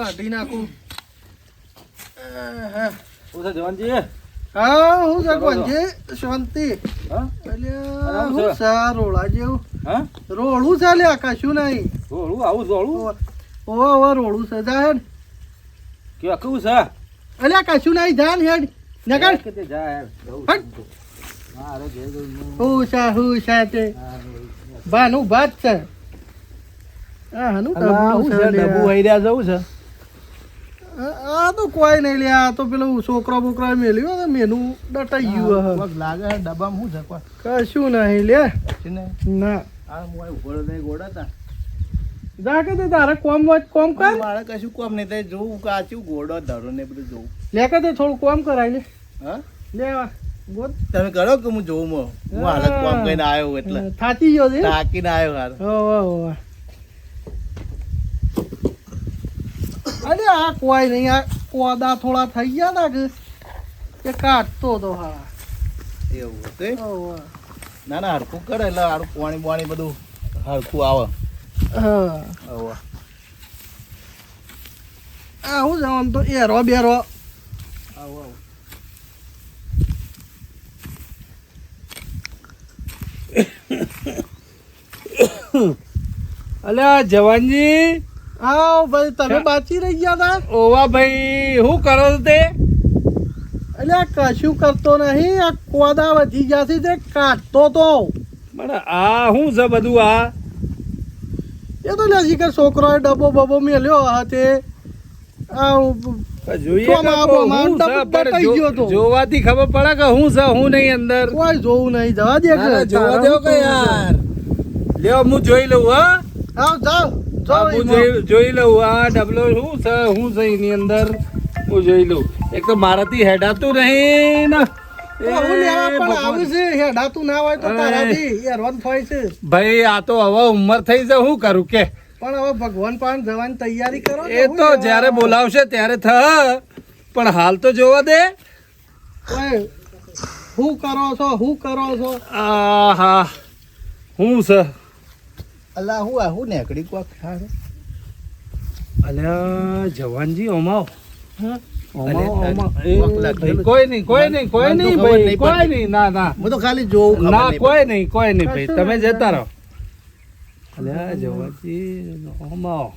કાઢી નાખું. શું છે જવાનજી? હા હું? કોણજી શાંતિ. હા? અલ્યા, આરામ હું છે? છે રોળા જેવું. રોળું છે લ્યા કશું નહીં. રોળું? આવું રોળું? ઓવા ઓવા રોળું છે જા હેડ. કેવા કેવું છે? અલ્યા કશું નહીં જા ને હેડ. નગર કે જા યાર જવું હટ. છે. હા અરે ઘેર જવું છે. હું છે હું છે તે. હા, ભાનું ભાત છે. હનું જવું છે. આ તો કોઈ નહીં લે આ તો પેલો છોકરા બોકરા મેલ્યો ને મેનું ડટાઈ ગયું હે. કોક લાગે ડબ્બામાં હું છે કશું નહીં લે. ના. આ મોય ઘોડો નહીં રહી ગોડા તા. જા કે તારે કોમ વાત કોમ કર. મારે કશું કોમ નહીં થાય જોવું કાચું ઘોડો ધરો ને બધું જોઉં. લે કે તે થોડું કોમ કરાય લે. હા? લે ગોત. તમે કરો કે હું જોઉં હું હાલત કોમ કરીને આવ્યો એટલે. થાકી ગયો છે? થાકીને આવ્યો હાર. ઓ હોવે. અરે આ કોઈ નહીં આ કોદા થોડા થઈ ગયા તા કે કે કાઢતો તો હા. એવું હતું. ના ના હરખું કરે એટલે હારું પાણી પાણી બધું હરખું આવે. હા. આ હું જવાનું તો એરો બેરો. આવો અલ્યા જવાનજી આવ ભાઈ તમે બાચી રહી ગયા હતા ઓવા ભાઈ શું કરો તે? એટલે કશું કરતો નહીં આ કોદા વધી ગયા છે તે કાઢતો તો. પણ આ શું છે બધું આ? એ તો લેજી કે છોકરો ડબ્બો બબ્બો મેલ્યો હાથે આ જોઈએ ચોમા કે બોમા શું છે, ડબ- પણ ડટાઈ ગયો તો. જો- જોવાથી ખબર પડે કે હું છે હું નહીં અંદર? કોઈ જોવું નહીં જવા દે જોવા દે કે યાર. લ્યો હું જોઈ લઉં હા. આવ એમાં. જોઈ જોઈ લઉં. આ ડબલો શું છે? શું છે એની અંદર? હું જોઈ લઉં. એક તો મારાથી હેડાતું નહીં. ને ભાઈ આ તો હવે ઉંમર થઈ છે શું કરું કે? પણ હવે ભગવાન પાસે જવાની તૈયારી કરો એ તો જ્યારે બોલાવશે ત્યારે થ. પણ હાલ તો જોવા દે. હું કરો છો? હું કરો છો? આહા. હું છે? અલા હું આ હું નેકડી કોક અલ્યા જવાનજી ઓમાવ કોઈ નહીં કોઈ નહીં કોઈ નહીં ભાઈ કોઈ નહીં ના ના. હું તો ખાલી જોઉં ના કોઈ નહીં કોઈ નહીં ભાઈ તમે જતા રહો. અલ્યા જવાનજી ઓમાવ.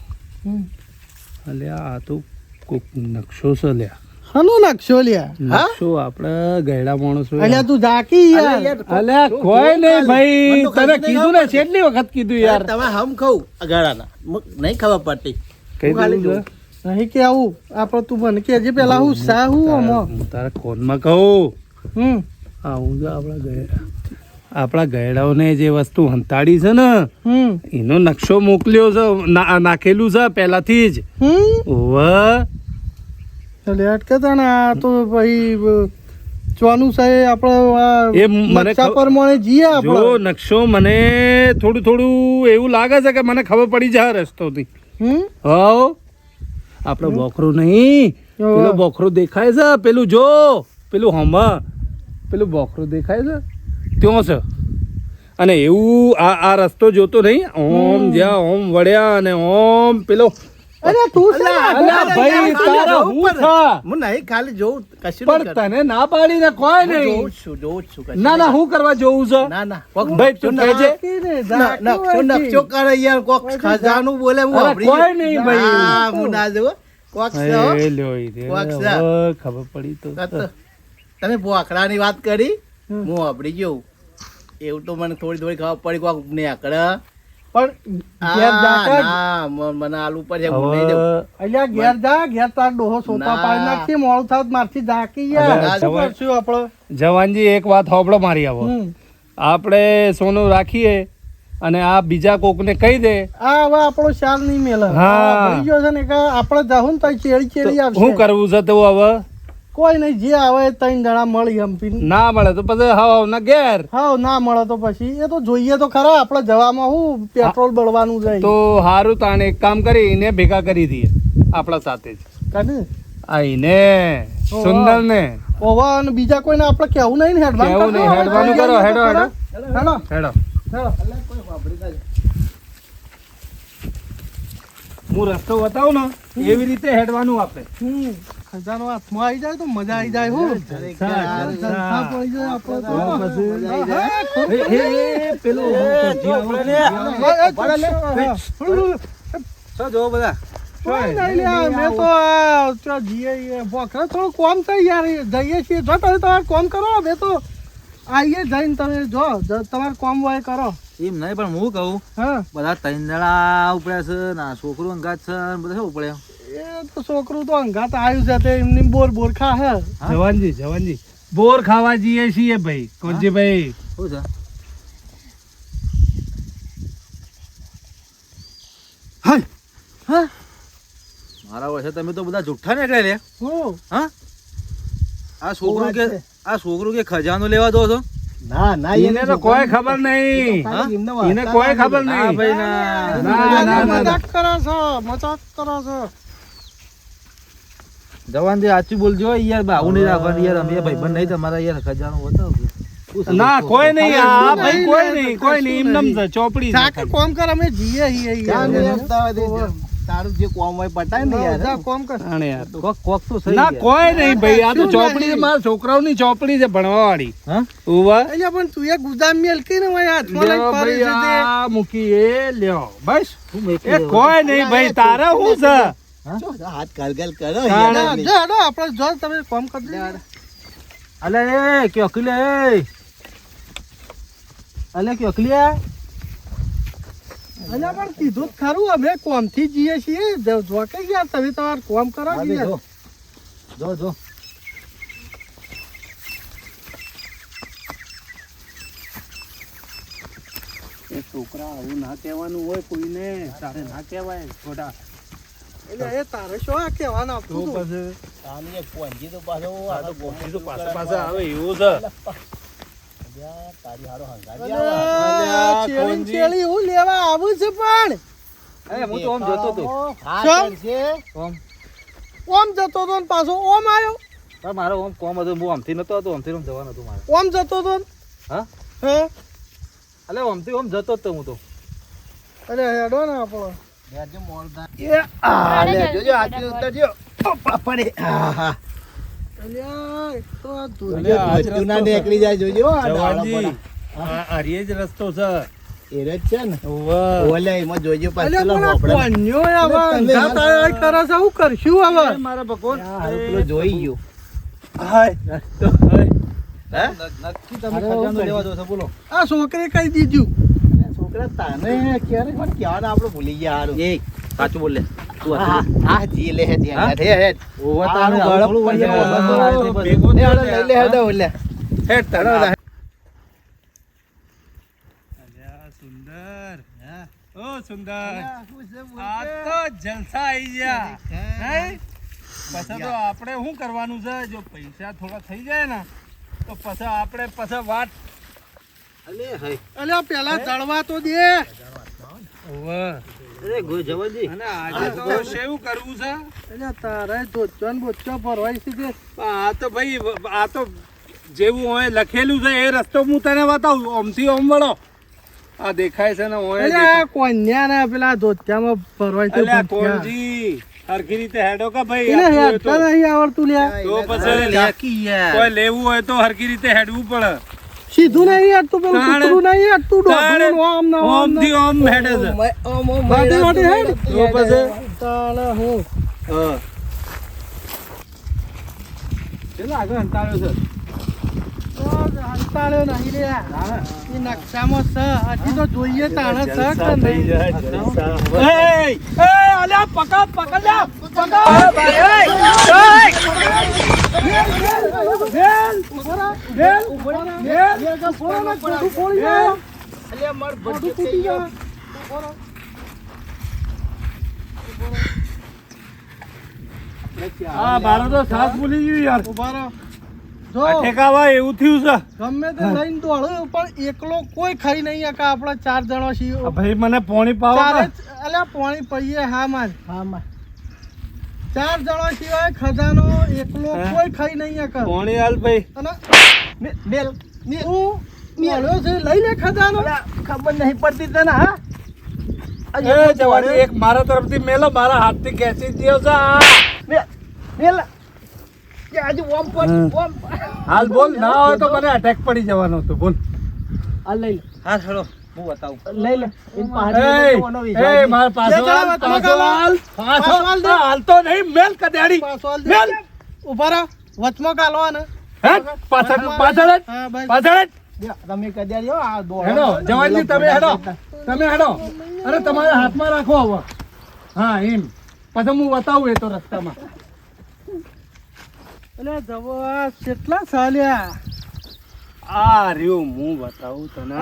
અલ્યા આ તો કોક નકશો છે લ્યા શાનો નકશો લ્યા નકશો આપણે ગયડા માણસો. અલ્યા તું જાકી યાર. અલ્યા કોઈ નહીં ભાઈ. તને કીધું ને કેટલી વખત કીધું યાર. તમે હમ ખાવ અગાડાના. નહીં ખબર પડતી. કઈ? જોઉં. નહીં કે આવું. આપણે તું મને કેજે પેલા હું સા હું અમો આમાં. હું તારા ફોનમાં કહું? હમ. આવું હું જો આપણા ગયડા આપણા ગયડાઓને જે વસ્તુ હંતાડી છે ને એનો નકશો મોકલ્યો છે નાખેલું છે પહેલાથી જ. હમ. ઓવે. એટલે અટકતા ને આ તો ભાઈ ચોનું સાહેબ આપણે એ મને પ્રમાણે જઈએ જો નકશો મને થોડું થોડું એવું લાગે છે કે મને ખબર પડી જાય રસ્તોથી. હમ? આપણે આપણો બોખરો નહીં. પેલો બોખરો દેખાય છે? પેલું જો. પેલું હમ. પેલું બોખરો દેખાય છે? ત્યાં છે. અને એવું આ આ રસ્તો જોતો નહીં. ઓમ જ્યાં ઓમ વળ્યા અને ઓમ પેલો અરે તું ભાઈ તારા હું. થા? હું નહીં ખાલી જોઉં કશું પણ તને ના પાડીને કોઈ નહીં. જોઉં છું જોઉં છું કશું ના ના હું કરવા જોઉં છે? ના ના કોક ભાઈ, તું કહેજે. ને, ન- નકશો નકશો કરે યાર કોક ખજાનું બોલે હું આપડી કોઈ. નહીં ભાઈ. હું ના જોઉં કોક ખબર પડી તો. તમે બોખરાની વાત કરી. હું આપડી ગયો. એવું તો મને થોડી થોડી ખબર પડી કોક નેકળે પણ ઘેર જા ના મને આલુ પર હું નહીં જઉં. અલ્યા ઘેર જા ઘેર તાર ડોહો ના. પાડી નાખી મોડું થાત મારથી ઝાકી યાર શું કરશું આપણે જવાનજી એક વાત હોબળો મારી આવો. આપણે સોનું રાખીએ અને આ બીજા કોકને કહી દે. આ હવે આપણો શાલ નહીં મેલે. હા. ગયો છે ને કે આપણે જાહું ને તો ચેડી ચેડી આવશે. શું કરવું છે તો હવે? કોઈ નહીં જે આવે ત્રણ જણા મળી હંપી ના મળે તો પછી હવ ના ઘેર. હા ના મળે તો પછી. એ તો જોઈએ તો ખરા આપણે જવામાં હું પેટ્રોલ બળવાનું જાય. તો હારું તાણે એક કામ કરી એને ભેગા કરી દઈએ આપણા સાથે જ. કને? આ એને સુંદર ને ઓવા અને બીજા કોઈને આપણે કેવું નહીં ને હેડવાનું કેવું નહીં, હેડવાનું કરો, હેડો, હેડો. હેડો. હેડો. હું રસ્તો બતાવું ને એવી રીતે હેડવાનું આપણે. હમ. ખજાનો હાથમાં આવી જાય તો મજા આવી જાય હું જલસા, જલસા પડી જાય આપણે તો. પછી? પેલું શું જોવો બધા તમારે કોમ કરો મેં તો આવીએ જઈને તમે જો જો તમારે કોમ હોય કરો એમ નહીં પણ હું કહું હા બધા જણા ઉપડ્યા છે ના છોકરો અંગાત છે બધા ઉપડ્યા એ તો છોકરું તો અંગાત આવ્યું છે તે એમની બોર બોર ખા હે. જવાનજી જવાનજી. બોર ખાવા જઈએ છીએ ભાઈ કોનજીભાઈ શું છે? મારા વર્ષે તમે તો બધા જુઠ્ઠા નીકળે લે હા? આ છોકરું કે આ છોકરું કે ખજાનો લેવા દો છો? ના ના એને તો કોઈ ખબર નહીં. એને કોઈ ખબર નહીં. ભાઈ ના, ના, ના. મજાક કરો છો મજાક કરો છો. જવાન જે સાચું બોલજો યાર બાહુ નહીં રાખવાનું યાર અમે ભાઈબંધ નહીં તમારા યાર ખજાનો બતાવજો ના કોઈ નહીં આ ભાઈ કોઈ નહીં કોઈ નહીં એમ નમ. ચોપડી છે કોમ કર અમે જીએ હી યાર. તારું જે કોમ હોય પટાય ને જા યાર. કોમ કર. જાણે યાર. કોક કોક તો સહી ના કોઈ નહીં ભાઈ આ તો ચોપડી છે મારા છોકરાઓની ચોપડી છે ભણવા વાળી હા? ઉવા. એટલે પણ તું એક ગુદામ મેલકી ને ભાઈ હાથમાં ફરે ભાઈ છે આ મૂકી એ લ્યો. બસ. એ? કોઈ નહીં ભાઈ તારા શું છે? હાથ ગલગલ કરો હા, યાર ના, આટલી. જો હેડો, આપણે જો તમે કોમ કરી દેજો. અલે એ કે એ. અલે કે અકલી. પણ કીધું ખરું અમે કોમથી જઈએ છીએ. જો જો કે યાર તમે તમારે કોમ કરો આ કે બે યાર. જો જો જો. એ છોકરા આવું ના કહેવાનું હોય કોઈને. તારે ના કહેવાય ખોટા. એટલે એ તારે શું આ કહેવાનું તો? આપતું? પછી. આની એક પહોંચી તો પાછો આ તો ગોઠવી તો પાસે પાસે આવે એવું છે. તારી હારો ને કોણજી. ચેલી હું લેવા આવું છે પણ? અરે હું તો આમ જોતો તો હા, છે? ઓમ. ઓમ જતો હતો ને પાછો ઓમ આવ્યો? પણ મારો ઓમ કોમ હતો હું આમથી નતો હતો આમથી ઓમ જવાનો હતું મારે. ઓમ જતો હતો ને. હા? હે? અલે ઓમથી ઓમ જતો તો હું તો. અરે હેડો ને આપણો. લેજો મોરદા. એ આ લે, જોજો હાથથી ઉતરજો. ઓપા, પડે. હા, હા. અલ્યા, એક તો આ ધૂળ. અલ્યા, આજ બધું ના રસ્તો નીકળી જાય જોજો આ ડાળો જવાનજી પડે. આ આર્ય જ રસ્તો છે એ જ છે ને ઉવા. ઓલે એમાં જોજો પાછું અલ્યા, પેલો પણ આ હોપડા. કોન્યો હવે તમે અંધાર તાળા કરે છે શું કરશું હવે એ મારા ભગવાન હારું પેલો જોઈ ગયો હાય હે? નક્કી તમે ખજાનો લેવા દો છો બોલો આ છોકરે કહી દીધું છોકરા તાને ક્યારે પણ કહેવાનું આપણે ભૂલી ગયા હારું. એ સાચું બોલ લે તું હા, હતું હા, જી લે હે ત્યાં. હા? હે, હે. ઓવા હારું, તારું ગળપ ગળપ પડી પડી જાય. જાય. ઓવા તારું ભેગો લે, થયો હાલો, લઈ લે, હેડો, ઓલે. હેડ તારે. હેડો, હેડો. અલ્યા, સુંદર ઓ સુંદર આ તો જલસા આઈ ગયા હે? પછી તો આપણે શું કરવાનું છે જો પૈસા થોડા થઈ જાય ને તો પછી આપણે પછી વાત અલે પેલા જળવા તો દે. ઓવે. અરે ગો જવાજી અને આજે તો શેવું કરવું છે? અલ્યા તારે ધોચો ને બોચો ભરવાય છે તે. આ તો ભાઈ આ તો જેવું હોય લખેલું છે એ રસ્તો હું તને બતાવું ઓમથી ઓમ વળો. આ દેખાય છે ને ઓય કોન્યા ને પેલા ધોતિયામાં ફરવાય છે. કોણજી હરખી રીતે હેડો કે ભાઈ હેડતા નહીં આવડતું લ્યા. તો પછી કોઈ લેવું હોય તો હરખી રીતે હેડવું પડે. સીધું નહીં હેડતું પેલું તાણે. કૂતરું નહીં તાણે. ડોકું આમ ને આમ ને. ઓમ હેડે છે ઓમ, ઓમ, વાટી વાટી હેડ. તો પછી તાણે હું હા. કેટલા આગળ હંતાળ્યો છે તો હંતાળ્યો નહીં રે એ નકશામાં છે હજી તો જોઈએ તાણે છે કે નહીં એય! એય, અલ્યા, પકડ, પકડ લ્યા, પકડ! તો સાસ ભૂલી ગયું યાર. ઊભા રહો. જો આ ઠેકાવા એવું થયું છે. ગમે તે લઈને દોડ્યો પણ એકલો કોઈ ખાઈ નહીં શકે. આપણે ચાર જણા છીએ. ભાઈ મને પોણી પાવા ચારે કે? જ- અલ્યા પાણી પીએ હા માર. ચાર જણો સિવાય ખજાનો એકલો કોઈ ખાઈ નહીં અકલ કોણી હાલ ભાઈ? અને મેલ હું મેળ્યો છે લઈ લે ખજાનો. ખબર નહીં પડતી તને હા? એ જવાની એક મારા તરફથી મેલો મારા હાથથી ખેંચી દ્યો છે મેલા. કે આજે ઓમ પર. ઓમ હાલ બોલ ના હોય તો મને અટેક પડી જવાનો હતો બોલ. આ લઈ લે. હા હેડો હું બતાવું. લઈ લે. એ. મારા પાછો પાછો પાછો નહીં. મેલ કદેડી. મેલ. ઊભા રહો. વચમાં ગાલવા ને પાછળ પાછળ પાછળ તમે કદ્યા લ્યો આ દોડા. હેડો જવાનજી તમે હેડો. તમે હેડો. અરે તમારે હાથમાં રાખો હવે. હા એમ. પછી હું બતાવું એ તો રસ્તામાં. એટલે જવા કેટલા સાલ્યા. આ રહ્યું હું બતાવું તને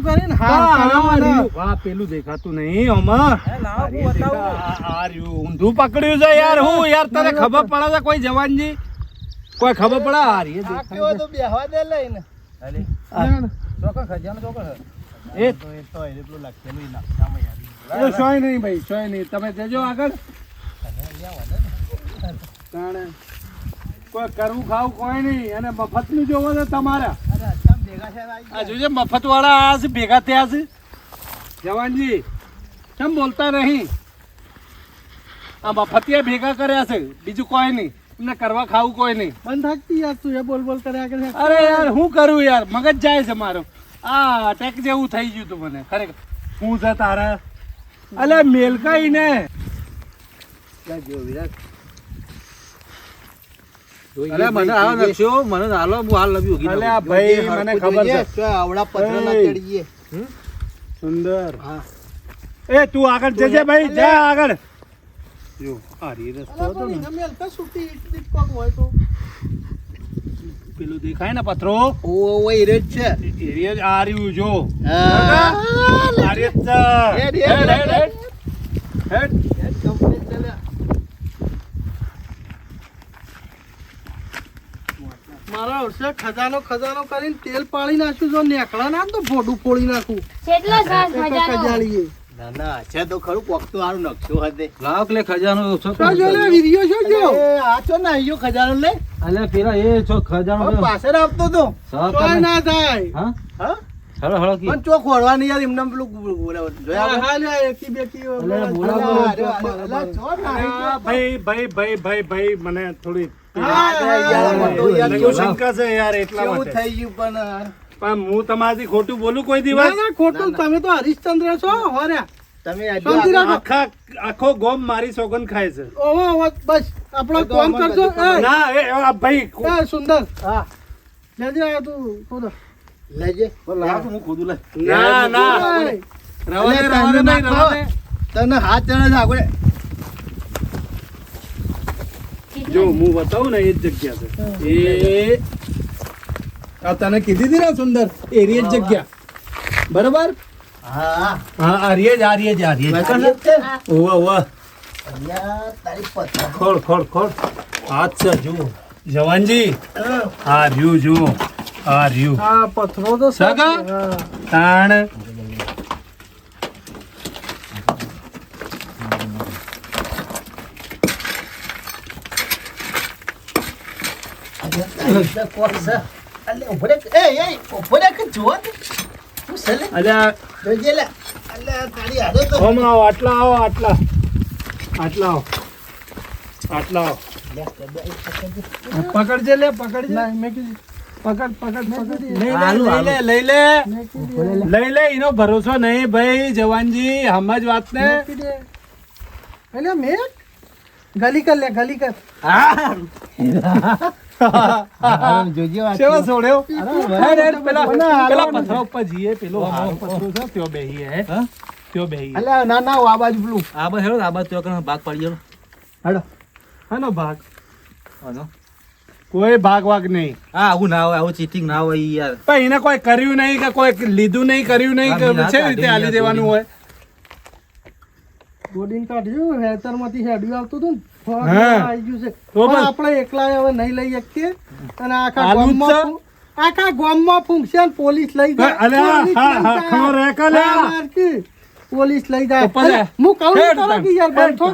કરીને આ. રહ્યું. વાહ, પેલું દેખાતું નહીં આમાં. આ આ રહ્યું. ઊંધું પકડ્યું છે યાર હું યાર તને ખબર પડે છે કોઈ જવાનજી કોઈ ખબર પડે આ રહ્યું દેખાય તો બેહવા દે લઈને હાલે લેણ. ખજાનો ચોકન એ તો એ તો એ પેલું લખેલું ય યાર. એ સોય નહીં ભાઈ સોય નહીં તમે જજો આગળ તાણે. કોઈ કરવું ખાવું કોઈ નહીં. અને મફતનું જોવો છે તમારા. આ જોજે મફત વાળા આ છે ભેગા થયા છે. જવાનજી કેમ બોલતા નહીં? આ મફતિયા ભેગા કર્યા છે બીજું કોઈ નહીં. એમને કરવા ખાવું કોઈ નહીં. બંધ થાકતી યાર તું એ બોલ બોલ કર્યા કરે. અરે યાર હું કરું યાર? મગજ જાય છે મારો. આ અટેક જેવું થઈ ગયું તું મને. ખરેખર. હું છે તારા? અલે મેલકાઈ ને અલે મને આવો નકશો મને હાલો હું હાલ લબી ઉગી અલે ભાઈ મને ખબર છે. આવડા પથ્થર ના ચડીએ. સુંદર. હા. એ તું આગળ જજે ભાઈ જા આગળ. જો આ રી રસ્તો હતો ને. પેલું દેખાય ને પથરો? ઓ, ઓ, એ રે જ છે આ રહ્યું જો. હા. આ રીત છે. હેડ, હેડ, હેડ, હેડ, હેડ. હેડ. એ મારા વર્ષે ખજાનો ખજાનો કરીને તેલ પાડી નાખ્યું જો નેકળા ના તો ફોડું ફોડી નાખું. કેટલો સાસ ખજાનો? કજાળીએ ના ના છે તો ખરું પોકતું હારું નકશો હતે લાવ લે ખજાનો ઓછો તો જો લે વિડિયો છો જો. એ આ છો ને અહીંયો ખજાનો લે. અલે પેલા એ છો ખજાનો પાછળ આવતો તો. સાફ ના થાય. હા? હા? હળો હળો કી. પણ ચોક ખોરવાની યાર એમને પેલું બોલાવો. જોયા હા, લે એકી બેકી બોલાવો. ભાઈ ભાઈ ભાઈ ભાઈ ભાઈ મને થોડી શંકા છે યાર એટલા માટે. થઈ ગયું પણ પણ હું તમારાથી ખોટું બોલું કોઈ ના દિવસ ખોટું તમે તો હરીશચંદ્ર છો હોર્યા તમે. આખા આખો ગોમ મારી સોગન ખાય છે. ઓહો ઓહો, બસ આપણો કોમ કરજો. ના એ આ ભાઈ એ સુંદર. હા. લેજે આ તું ખોદો. લેજે. હું ખોદું લે. ના ના એ, રવા દે અલે, તને હાથ ચડે છે આગળ. જો હું બતાવું ને એ જ જગ્યા છે. એ આ તને કીધી હતી ને સુંદર? એ જ જગ્યા. બરોબર? હા. હા આ રી જ આ રી જ આ રી જ. વેકણ ઓવા ઓવા અહીંયા તારી પથ્થર ખોળ ખોળ ખોળ. હાથ છે જુઓ. જવાનજી આ રહ્યું જુઓ. આ રહ્યું. આ પથ્થરો તો. સગા? તાણ તારી અંદર કોણ છે અલે ઊભો રે એ એ ઊભો રે કે જો ને હું છે લે અલ્યા જોજે લે અલે તારી હાથે તો ઓમ આવો આટલા આવો આટલા આટલા આવો આટલા આવો પકડજે. મેં કીધું. પકડ પકડ પકડ લઈ લે લઈ લે એનો ભરોસો નહીં ભાઈ જવાનજી હમજ વાત ને મેં ગલી કર લે ગલી કર જોજે સેવા છોડ્યો હેડ, હેડ, પેલા પેલા પથરા ઉપર જઈએ પેલો પથરો છે ત્યો બેહીએ હે? ત્યો બેહીએ. અલે ના ના આ બાજુ પેલું. આ બસ હેડો આ બાદ તો કણ ભાગ પાડી ગયો હેડો. હાનો ભાગ. હાલો. કોઈ ભાગ વાગ નહીં. આ આવું ના હોય આવું ચીટિંગ ના હોય યાર. પણ એને કોઈ કર્યું નહીં કે કોઈ લીધું નહીં કર્યું નહીં કે છે રીતે આલી દેવાનું હોય? બોડીને કાઢ્યું હેતરમાંથી હેડ્યું આવતું હતું ને. આપણે એકલા હવે નહીં લઈ શકીએ. અને આખા ગામમાં આખા ગામમાં ફૂંકશે ને પોલીસ લઈ જાય. પોલીસ લઈ જાય. હા, કહું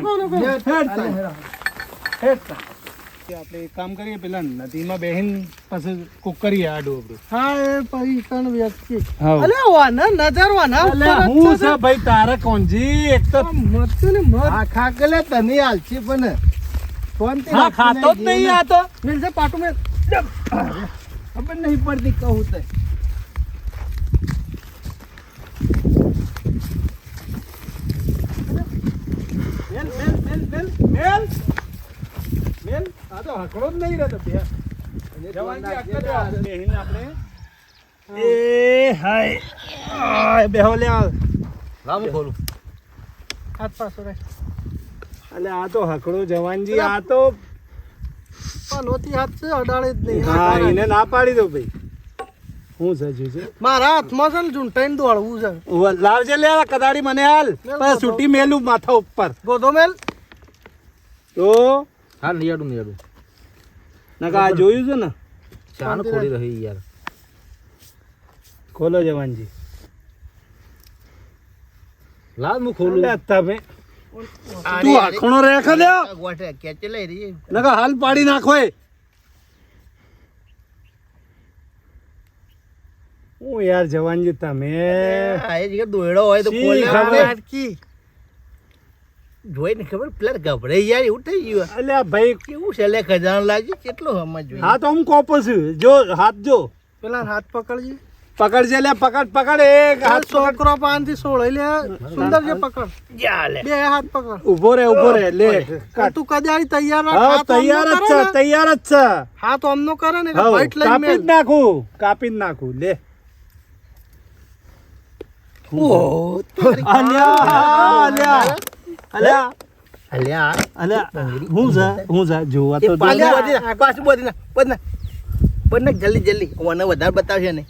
કે આપણે એક કામ કરીએ પેલા નદીમાં બેહીન પછી કુક કરીએ આડું આપણું હા એ પછી કણ વ્યક્તિ. અલે વાના નજર વાના હું છે ભાઈ તારે કોણજી એક તો મરતું ને મર આ ખાકલે તને હાલશે પણ. શાંતિ હા ખાતો જ નહીં આ તો. મિલ છે પાટું મે ખબર નહીં પડતી કહું તે. મેલ મેલ મેલ મેલ મેલ આ તો હકડો જ નહીં રહેતો બે. એ હાય. આ બેહો લે આ. ખોલું. હાથ પાછો રાખ. અલે આ તો હકડો જવાનજી આ તો પલોથી હાથ છે અડાડે જ નહીં. હા એને ના પાડી દો ભાઈ. હું છે જી છે. મારા હાથમાં છે ને ઝૂંટાઈને દોડવું છે. લાવજે લે કદાડી મને હાલ. પછી છૂટી મેલું માથા ઉપર. ગોધો મેલ. તો હા નિયાડું નિયાડું. નકા આ જોયું છે ને? ચાન ખોલી રહી યાર. ખોલો જવાનજી. લાલ હું ખોલું. તમે. તું આખણો રેખ દે. ગોઠે ખેંચી લઈ રહી નકા હાલ પાડી નાખો એ. હું યાર જવાનજી તમે. આ એ જગ્યાએ દોયડો હોય તો ખબર? અટકી જોઈને ખબર? પેલા ગભરાઈ જાય એવું થઈ ગયું. અલ્યા ભાઈ કેવું છે? એટલે ખજાનો લાગી? કેટલો સમજ જોઈએ હા તો હું કોપો છું જો હાથ જો. પેલા હાથ પકડજે. પકડજે લે પકડ પકડ એક હાથ છોકરો પકડ. થી સોળ લે સુંદર છે પકડ. લે. બે હાથ પકડ. ઊભો રે ઊભો રે લે તું કદાચ તૈયાર હા તૈયાર જ છે તૈયાર જ છે. હા તો અમનો કરે ને કે બાઈટ લઈ કાપી જ નાખું કાપી જ નાખું લે. ઓ અલ્યા અલ્યા. અલ્યા. અલ્યા. અલ્યા. હું છે હું છે જોવા તો પાછું બધી નાખ, પાછું બધી નાખ, બધી નાખ. બધી નાખ, જલ્દી જલ્દી. વધારે બતાવશે ને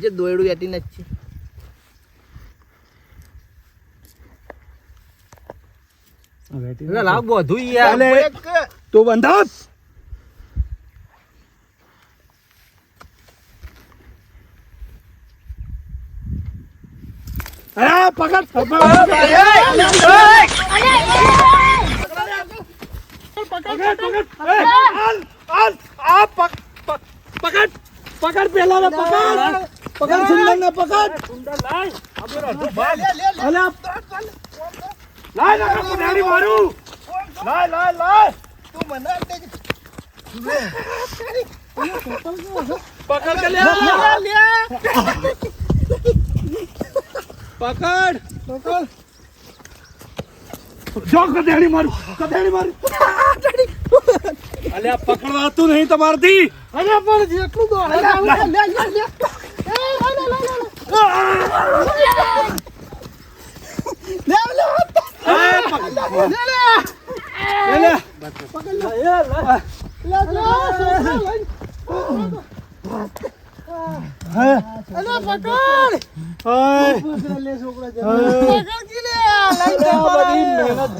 જે દોયડું એટી જ છે. લાવ બધું યાર. તો બંધાવ અરે પકડ પકડ પકડ પકડ પેલા ને પકડ પકડ સુંદર ને પકડ અલ્યા લાય ના કપડાની મારું લાય લાય લાય તું મને આપી દેજે. પકડ કે લે પકડ. પકડ. જો કદેડી મારું કદેડી મારું. અલ્યા પકડવાતું નહીં તમારથી. અરે પણ જેટલું દોડે અલ્યા, લે, લે, લે, લે, લે. એ, લે, લે, લે, લે, લે. અલે પકડ. છોકરા